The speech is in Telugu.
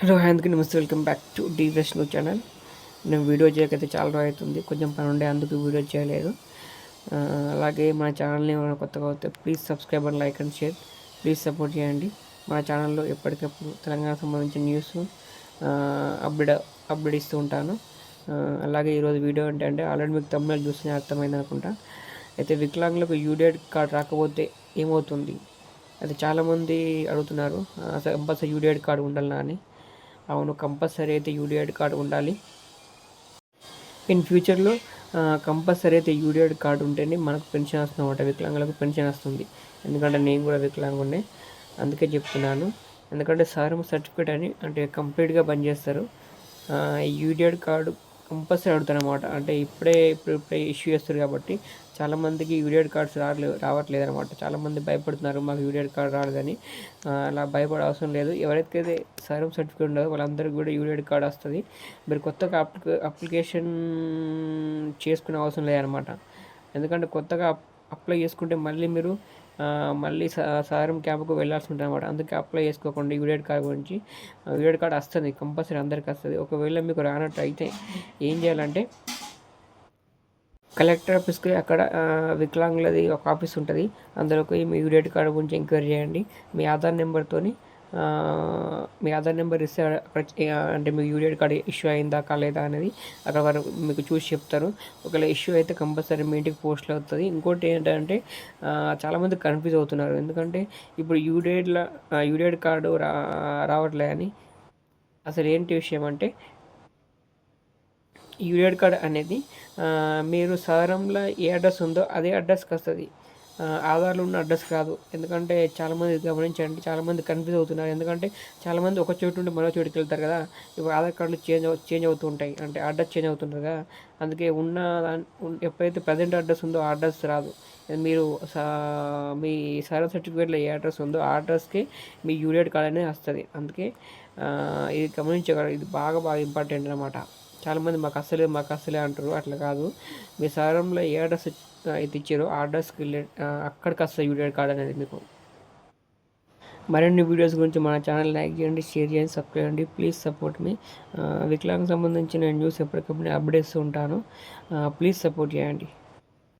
హలో అందరికీ నమస్తే welcome back to the new channel. నేను వీడియో చేయకైతే చాలా రోజు అవుతుంది కొంచెం పని ఉండే అందుకు వీడియో చేయలేదు. అలాగే మన ఛానల్ని ఏమైనా కొత్తగా అవుతే please subscribe and like and share. Please support చేయండి. మన ఛానల్లో ఎప్పటికప్పుడు తెలంగాణ సంబంధించిన న్యూస్ అప్డేట్ అప్డేట్ ఇస్తూ ఉంటాను. అలాగే ఈరోజు వీడియో ఏంటంటే ఆల్రెడీ మీకు తమిళ చూస్తే అర్థమైంది అనుకుంటా. అయితే వికలాంగులకు యూడేట్ కార్డ్ రాకపోతే ఏమవుతుంది? అయితే చాలామంది అడుగుతున్నారు అసలు కంపల్సరీ యూడేట్ కార్డు ఉండాలనా అని. అవును కంపల్సరీ అయితే యూడిఐడి కార్డు ఉండాలి. ఇన్ ఫ్యూచర్లో కంపల్సరీ అయితే యూడిఐడి కార్డు ఉంటేనే మనకు పెన్షన్ వస్తుందన్నమాట వికలాంగులకు పెన్షన్ వస్తుంది. ఎందుకంటే నేను కూడా వికలాంగునే. అందుకే చెప్తున్నాను. ఎందుకంటే సారం సర్టిఫికేట్ అని అంటే కంప్లీట్గా పనిచేస్తారు. చేస్తారు యూడిఐడి కార్డు కంపల్సరీ అడుగుతారు అనమాట అంటే ఇప్పుడే ఇప్పుడు ఇప్పుడే ఇష్యూ చేస్తారు కాబట్టి చాలామందికి యూడియట్ కార్డ్స్ రాలే రావట్లేదు అనమాట చాలామంది భయపడుతున్నారు మాకు యూడియట్ కార్డు రాలేదని. అలా భయపడే అవసరం లేదు. ఎవరైతే సరం సర్టిఫికేట్ ఉండదో వాళ్ళందరికీ కూడా యూడియట్ కార్డు వస్తుంది. మీరు కొత్తగా అప్లికే అప్లికేషన్ చేసుకునే అవసరం లేదనమాట. ఎందుకంటే కొత్తగా అప్- అప్లై చేసుకుంటే మళ్ళీ మీరు మళ్ళీ సారం క్యాంప్కు వెళ్ళాల్సి ఉంటుంది అనమాట అందుకే అప్లై చేసుకోకుండా యూడేట్ కార్డ్ గురించి. యూడేట్ కార్డ్ వస్తుంది కంపల్సరీ అందరికి వస్తుంది. ఒకవేళ మీకు రానట్టు అయితే ఏం చేయాలంటే కలెక్టర్ ఆఫీస్కి అక్కడ వికలాంగులది ఒక ఆఫీస్ ఉంటుంది. అందులోకి మీ యూడేట్ కార్డు గురించి ఎంక్వైరీ చేయండి. మీ ఆధార్ నెంబర్తోని మీ ఆధార్ నెంబర్ ఇస్తే అక్కడ అంటే మీకు యూడిఐడి కార్డు ఇష్యూ అయిందా కాలేదా అనేది అక్కడ వారు మీకు చూసి చెప్తారు. ఒకవేళ ఇష్యూ అయితే కంపల్సరీ మీ ఇంటికి పోస్ట్లో అవుతుంది ఇంకోటి ఏంటంటే చాలామంది కన్ఫ్యూజ్ అవుతున్నారు. ఎందుకంటే ఇప్పుడు యూడిఐడ్ల యూడిఐడి కార్డు రా రావట్లే అని అసలు ఏంటి విషయం అంటే యూడిఐడి కార్డ్ అనేది మీరు సారంలో ఏ అడ్రస్ ఉందో అదే అడ్రస్కి వస్తుంది. ఆధార్లో ఉన్న అడ్రస్ కాదు. ఎందుకంటే చాలామంది గమనించండి చాలామంది కన్ఫ్యూజ్ అవుతున్నారు. ఎందుకంటే చాలామంది ఒక చోటు నుండి మరో చోటుకి వెళ్తారు కదా. ఇప్పుడు ఆధార్ కార్డులు చేంజ్ అవు చేంజ్ అవుతూ ఉంటాయి. అంటే అడ్రస్ చేంజ్ అవుతుంటుంది కదా. అందుకే ఉన్న ఎప్పుడైతే ప్రజెంట్ అడ్రస్ ఉందో ఆ అడ్రస్ రాదు. మీరు సా- మీ సర్వ సర్టిఫికేట్లో ఏ అడ్రస్ ఉందో ఆ అడ్రస్కి మీ యూడిఐడి కార్డ్ అనేది వస్తుంది. అందుకే ఇది గమనించగలరు. ఇది బాగా బాగా ఇంపార్టెంట్ అనమాట. చాలామంది మాకు అస్సలే మాకు అస్సలే అంటారు అట్లా కాదు. మీ సారంలో ఏ అడ్రస్ అయితే ఇచ్చారో ఆ అడ్రస్కి అక్కడికి వస్తుంది యూడిఐ కార్డ్ అనేది మీకు. మరిన్ని వీడియోస్ గురించి మన ఛానల్ లైక్ చేయండి షేర్ చేయండి సబ్స్క్రైబ్ చేయండి. ప్లీజ్ సపోర్ట్ మీ వికలాంగ్ సంబంధించిన న్యూస్ ఎప్పటికప్పుడు అప్డేట్స్ ఉంటాను. ప్లీజ్ సపోర్ట్ చేయండి.